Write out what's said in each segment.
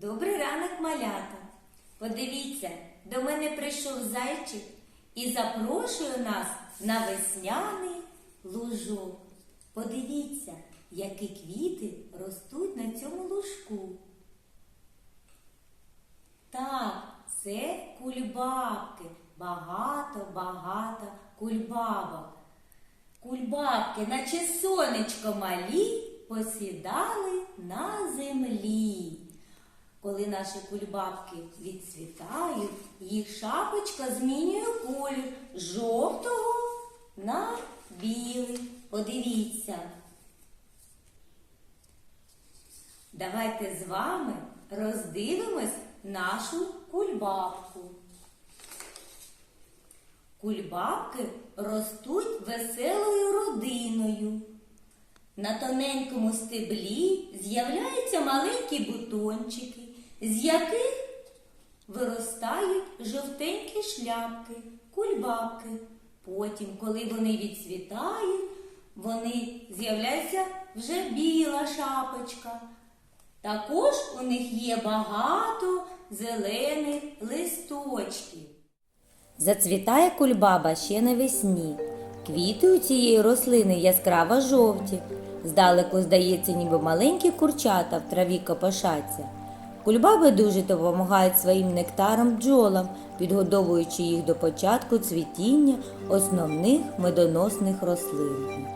Добрий ранок, малята. Подивіться, до мене прийшов зайчик і запрошує нас на весняний лужок. Подивіться, які квіти ростуть на цьому лужку. Так, це кульбабки. Багато-багато кульбабок. Кульбабки, наче сонечко малі, посідали на землі. Коли наші кульбабки відцвітають, їх шапочка змінює колір жовтого на білий. Подивіться. Давайте з вами роздивимось нашу кульбабку. Кульбабки ростуть веселою родиною. На тоненькому стеблі з'являються маленькі бутончики, з яких виростають жовтенькі шляпки, кульбабки. Потім, коли вони відцвітають, вони з'являється вже біла шапочка. Також у них є багато зелених листочків. Зацвітає кульбаба ще навесні. Квіти у цієї рослини яскраво жовті. Здалеку здається, ніби маленькі курчата в траві копошаться. Кульбаби дуже допомагають своїм нектаром бджолам, підгодовуючи їх до початку цвітіння основних медоносних рослин.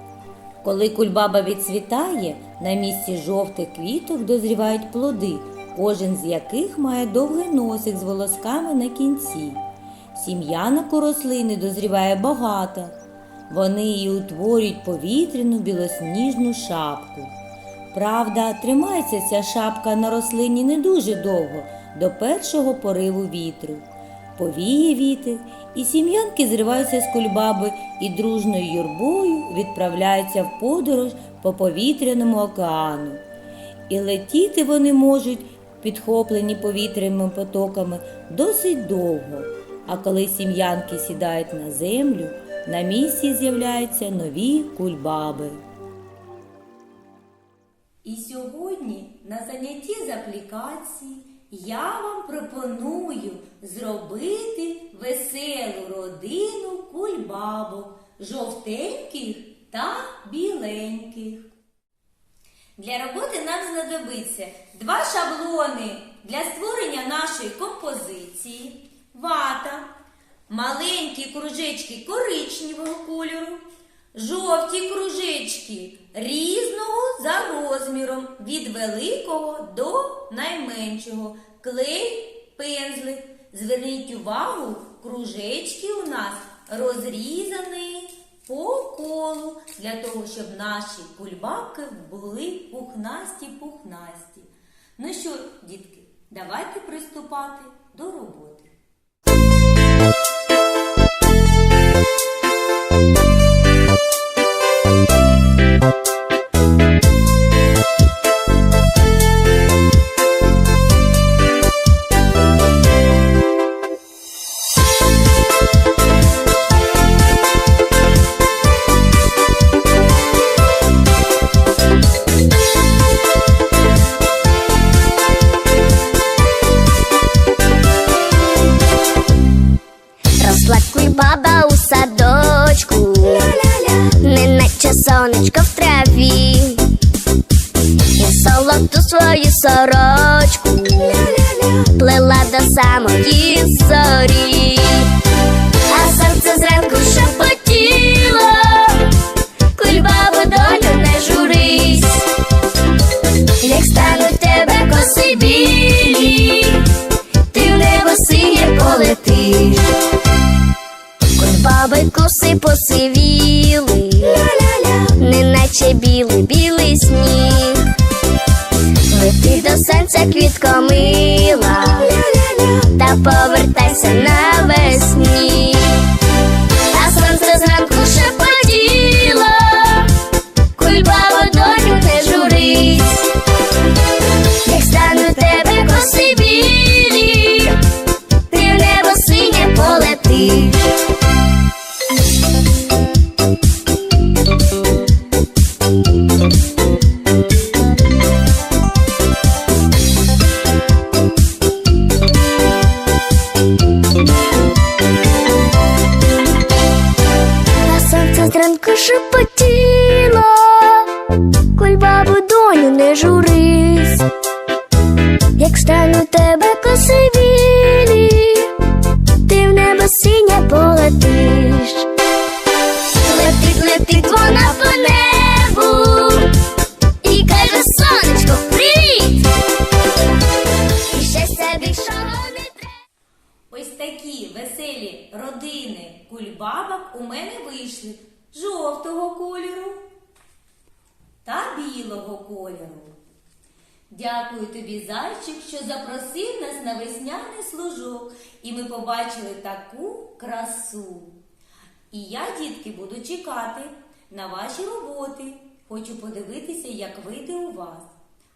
Коли кульбаба відцвітає, на місці жовтих квіток дозрівають плоди, кожен з яких має довгий носик з волосками на кінці. Сім'янок у рослини дозріває багато. Вони і утворюють повітряну білосніжну шапку. Правда, тримається ця шапка на рослині не дуже довго, до першого пориву вітру. Повіє вітер, і сім'янки зриваються з кульбаби і дружною юрбою відправляються в подорож по повітряному океану. І летіти вони можуть, підхоплені повітряними потоками, досить довго. А коли сім'янки сідають на землю, на місці з'являються нові кульбаби. Сьогодні на занятті з аплікації я вам пропоную зробити веселу родину кульбабок, жовтеньких та біленьких. Для роботи нам знадобиться два шаблони для створення нашої композиції, вата, маленькі кружечки коричневого кольору, жовті кружечки різного за розміром від великого до найменшого, клей, пензлик. Зверніть увагу, кружечки у нас розрізані по колу, для того, щоб наші кульбабки були пухнасті-пухнасті. Ну що, дітки, давайте приступати до роботи. Сонечко в траві, і золоту свою сорочку плела до самої зорі, а серце зранку шепотіло, кульбабу долю не журись, як стануть тебе коси білі, ти в небо синє полетиш. Баби коси посивіли, неначе білий білий сніг. Лети до сонця квітко мила, та повертайся навесні. зранку шепотіла, коль бабу доню не журись, як стану тебе косивілі, ти в небо синя полетиш, летить, летить вона по небу і каже сонечко, привіт. І ще більшого не треба. Ось такі веселі родини. Кульбабок у мене вийшли жовтого кольору та білого кольору. Дякую тобі, зайчик, що запросив нас на весняний служок, і ми побачили таку красу. І я, дітки, буду чекати на ваші роботи. Хочу подивитися, як вийде у вас.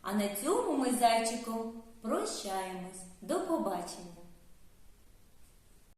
А на цьому ми зайчиком прощаємось. До побачення!